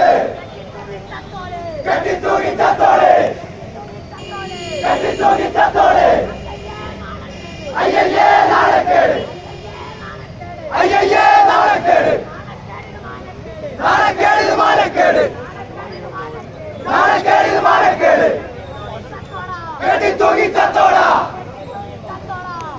தாக்கீது கட்டி தூக்கி தத்தோடு. கட்டி தூக்கி தத்தோடு. ஐயே நாணக்கேடு ஐயே நாணக்கேடு நாணக்கேடு இது மானக்கேடு நாணக்கேடு இது மானக்கேடு கட்டி தூக்கி தத்தோடா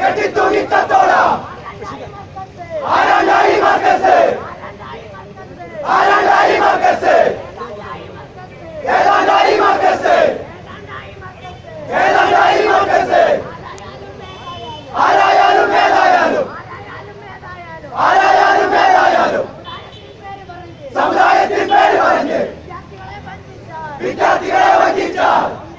கட்டி தூக்கி தத்தோடா ஆராண்டாயி மார்க்கஸ் ஆராண்டாயி Pakistan!